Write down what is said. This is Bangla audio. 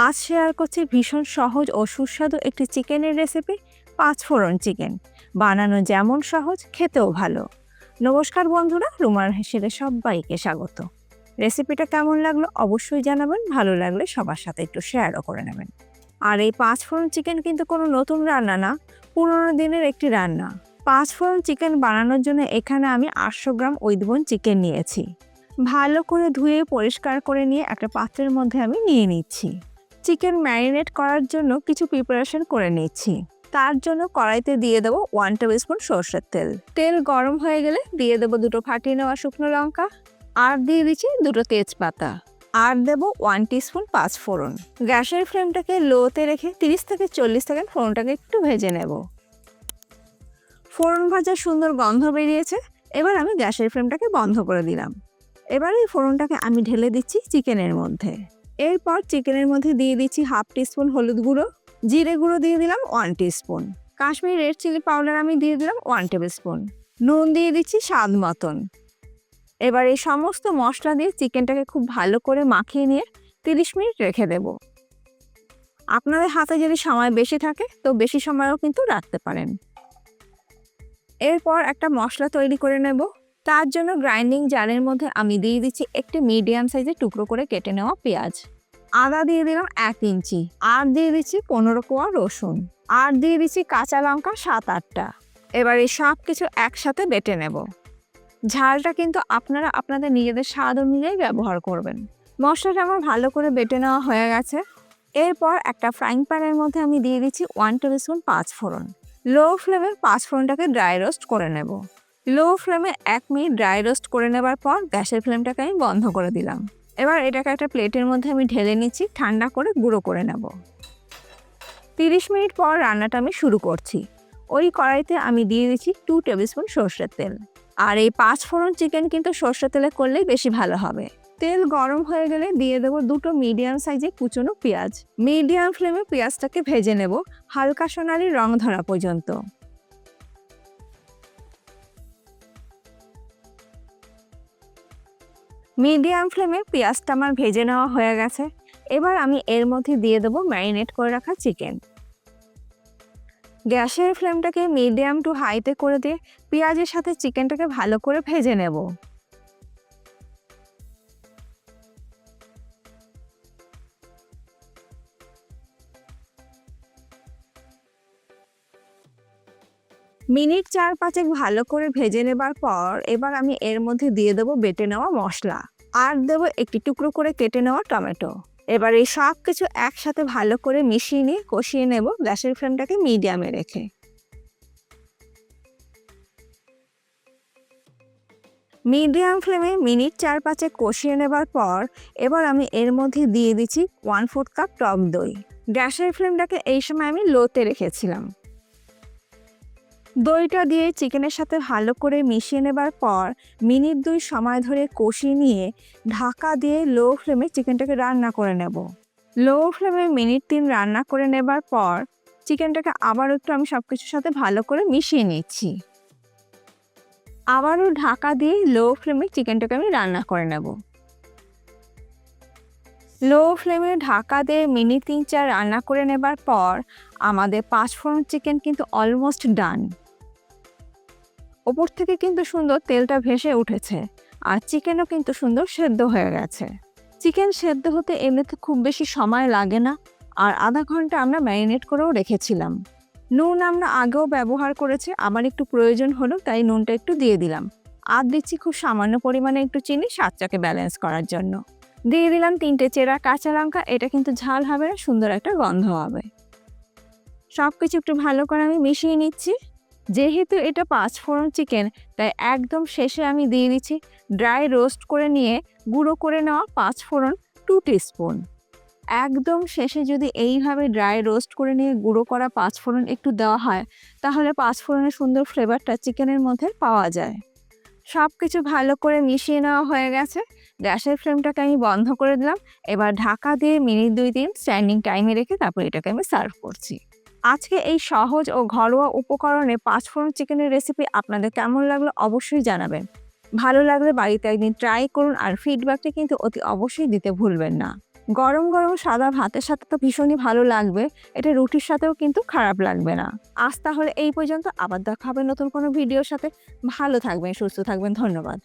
আজ শেয়ার করছি ভীষণ সহজ ও সুস্বাদু একটি চিকেনের রেসিপি পাঁচফোড়ন চিকেন। বানানো যেমন সহজ, খেতেও ভালো। নমস্কার বন্ধুরা রুমার হেসেলে সবাইকে স্বাগত। রেসিপিটা কেমন লাগল অবশ্যই জানাবেন, ভালো লাগলে সবার সাথে একটু শেয়ারও করে নেবেন। আর এই পাঁচফোড়ন চিকেন কিন্তু কোনো নতুন রান্না না, পুরনো দিনের একটি রান্না। পাঁচফোড়ন চিকেন বানানোর জন্য এখানে আমি আটশো গ্রাম ঐদবন চিকেন নিয়েছি। ভালো করে ধুয়ে পরিষ্কার করে নিয়ে একটা পাত্রের মধ্যে আমি নিয়ে নিচ্ছি। চিকেন ম্যারিনেট করার জন্য কিছু প্রিপারেশন করে নিচ্ছি। তার জন্য কড়াইতে দিয়ে দেবো ওয়ান টেবিল স্পুন সর্ষের তেল। তেল গরম হয়ে গেলে দিয়ে দেবো দুটো ফাটিয়ে নেওয়া শুকনো লঙ্কা। আর দিয়ে দিচ্ছি দুটো তেজপাতা। আর দেবো ওয়ান টিস্পুন পাঁচ ফোড়ন। গ্যাসের ফ্লেমটাকে লোতে রেখে তিরিশ থেকে চল্লিশ সেকেন্ড ফোড়নটাকে একটু ভেজে নেব। ফোড়ন ভাজার সুন্দর গন্ধ বেরিয়েছে। এবার আমি গ্যাসের ফ্লেমটাকে বন্ধ করে দিলাম। এবার এই ফোড়নটাকে আমি ঢেলে দিচ্ছি চিকেনের মধ্যে। এরপর চিকেনের মধ্যে দিয়ে দিচ্ছি হাফ টিস্পুন হলুদ গুঁড়ো, জিরে গুঁড়ো দিয়ে দিলাম one teaspoon. Kashmiri red chilli powder আমি দিয়ে দিলাম ওয়ান টেবিল স্পুন নুন দিয়ে দিচ্ছি স্বাদ মতন। এবার এই সমস্ত মশলা দিয়ে চিকেনটাকে খুব ভালো করে মাখিয়ে নিয়ে তিরিশ মিনিট রেখে দেব। আপনাদের হাতে যদি সময় বেশি থাকে, তো বেশি সময়ও কিন্তু রাখতে পারেন। এরপর একটা মশলা তৈরি করে নেব। তার জন্য গ্রাইন্ডিং জারের মধ্যে আমি দিয়ে দিচ্ছি একটি মিডিয়াম সাইজের টুকরো করে কেটে নেওয়া পেঁয়াজ। আদা দিয়ে দিলাম এক ইঞ্চি। আর দিয়ে দিচ্ছি পনেরো কোয়া রসুন। আর দিয়ে দিচ্ছি কাঁচা লঙ্কা সাত আটটা। এবার এই সব কিছু একসাথে বেটে নেব। ঝালটা কিন্তু আপনারা আপনাদের নিজেদের স্বাদ অনুযায়ী ব্যবহার করবেন। মশলাটা আমার ভালো করে বেটে নেওয়া হয়ে গেছে। এরপর একটা ফ্রাইং প্যানের মধ্যে আমি দিয়ে দিচ্ছি ওয়ান টেবিল স্পুন পাঁচ ফোড়ন লো ফ্লেমে পাঁচ ফোড়নটাকে ড্রাই রোস্ট করে নেব। লো ফ্লেমে এক মিনিট ড্রাই রোস্ট করে নেবার পর গ্যাসের ফ্লেমটাকে আমি বন্ধ করে দিলাম। এবার এটাকে একটা প্লেটের মধ্যে আমি ঢেলে নিচ্ছি, ঠান্ডা করে গুঁড়ো করে নেব। তিরিশ মিনিট পর রান্নাটা আমি শুরু করছি। ওই কড়াইতে আমি দিয়ে দিচ্ছি টু টেবিল স্পুন সর্ষের তেল। আর এই পাঁচ ফোড়ন চিকেন কিন্তু সর্ষের তেলে করলেই বেশি ভালো হবে। তেল গরম হয়ে গেলে দিয়ে দেবো দুটো মিডিয়াম সাইজে কুচনো পেঁয়াজ। মিডিয়াম ফ্লেমে পেঁয়াজটাকে ভেজে নেব, হালকা সোনালি রং ধরা পর্যন্ত। মিডিয়াম ফ্লেমে পেঁয়াজটা আমার ভেজে নেওয়া হয়ে গেছে। এবার আমি এর মধ্যে দিয়ে দেবো ম্যারিনেট করে রাখা চিকেন। গ্যাসের ফ্লেমটাকে মিডিয়াম টু হাইতে করে দিয়ে পেঁয়াজের সাথে চিকেনটাকে ভালো করে ভেজে নেব। মিনিট চার পাঁচেক ভালো করে ভেজে নেবার পর এবার আমি এর মধ্যে দিয়ে দেবো বেটে নেওয়া মশলা। আর দেবো একটি টুকরো করে কেটে নেওয়া টমেটো। এবার এই সব কিছু একসাথে ভালো করে মিশিয়ে নিয়ে কষিয়ে নেব গ্যাসের ফ্লেমটাকে মিডিয়ামে রেখে। মিডিয়াম ফ্লেমে মিনিট চার পাঁচে কষিয়ে নেবার পর এবার আমি এর মধ্যে দিয়ে দিচ্ছি ওয়ান ফোর্থ কাপ টক দই। গ্যাসের ফ্লেমটাকে এই সময় আমি লোতে রেখেছিলাম। দইটা দিয়ে চিকেনের সাথে ভালো করে মিশিয়ে নেবার পর মিনিট দুই সময় ধরে কষিয়ে নিয়ে ঢাকা দিয়ে লো ফ্লেমে চিকেনটাকে রান্না করে নেব। লো ফ্লেমে মিনিট তিন রান্না করে নেবার পর চিকেনটাকে আবার একটু আমি সব কিছুর সাথে ভালো করে মিশিয়ে নিচ্ছি। আবারও ঢাকা দিয়ে লো ফ্লেমে চিকেনটাকে আমি রান্না করে নেব। লো ফ্লেমে ঢাকা দিয়ে মিনিট তিন চার রান্না করে নেবার পর আমাদের পাঁচ পাঁচফোড়ন চিকেন কিন্তু অলমোস্ট ডান ওপর থেকে কিন্তু সুন্দর তেলটা ভেসে উঠেছে আর চিকেনও কিন্তু সুন্দর সেদ্ধ হয়ে গেছে। চিকেন সেদ্ধ হতে এমনিতে খুব বেশি সময় লাগে না আর আধা ঘণ্টা আমরা ম্যারিনেট করেও রেখেছিলাম। নুন আমরা আগেও ব্যবহার করেছি আবার একটু প্রয়োজন হলো তাই নুনটা একটু দিয়ে দিলাম। আর দিচ্ছি খুব সামান্য পরিমাণে একটু চিনি স্বাদটাকে ব্যালেন্স করার জন্য। দিয়ে দিলাম তিনটে চেরা কাঁচা লঙ্কা, এটা কিন্তু ঝাল হবে না, সুন্দর একটা গন্ধ হবে। সব কিছু একটু ভালো করে আমি মিশিয়ে নিচ্ছি। যেহেতু এটা পাঁচ ফোড়ন চিকেন, তাই একদম শেষে আমি দিয়ে দিচ্ছি ড্রাই রোস্ট করে নিয়ে গুঁড়ো করে নেওয়া পাঁচ ফোড়ন টু স্পুন একদম শেষে যদি এইভাবে ড্রাই রোস্ট করে নিয়ে গুঁড়ো করা পাঁচ ফোড়ন একটু দেওয়া হয়, তাহলে পাঁচ ফোড়নের সুন্দর ফ্লেভারটা চিকেনের মধ্যে পাওয়া যায়। সব কিছু ভালো করে মিশিয়ে নেওয়া হয়ে গেছে। গ্যাসের ফ্লেমটাকে আমি বন্ধ করে দিলাম। এবার ঢাকা দিয়ে মিনিট দুই দিন স্ট্যান্ডিং টাইমে রেখে তারপর এটাকে আমি সার্ভ করছি। আজকে এই সহজ ও ঘরোয়া উপকরণে পাঁচফোড়ন চিকেনের রেসিপি আপনাদের কেমন লাগল অবশ্যই জানাবেন। ভালো লাগলে বাড়িতে একদিন ট্রাই করুন আর ফিডব্যাকটা কিন্তু অতি অবশ্যই দিতে ভুলবেন না। গরম গরম সাদা ভাতের সাথে তো ভীষণই ভালো লাগবে, এটা রুটির সাথেও কিন্তু খারাপ লাগবে না। আজ তাহলে এই পর্যন্ত, আবার দেখা হবে নতুন কোনো ভিডিওর সাথে। ভালো থাকবেন, সুস্থ থাকবেন, ধন্যবাদ।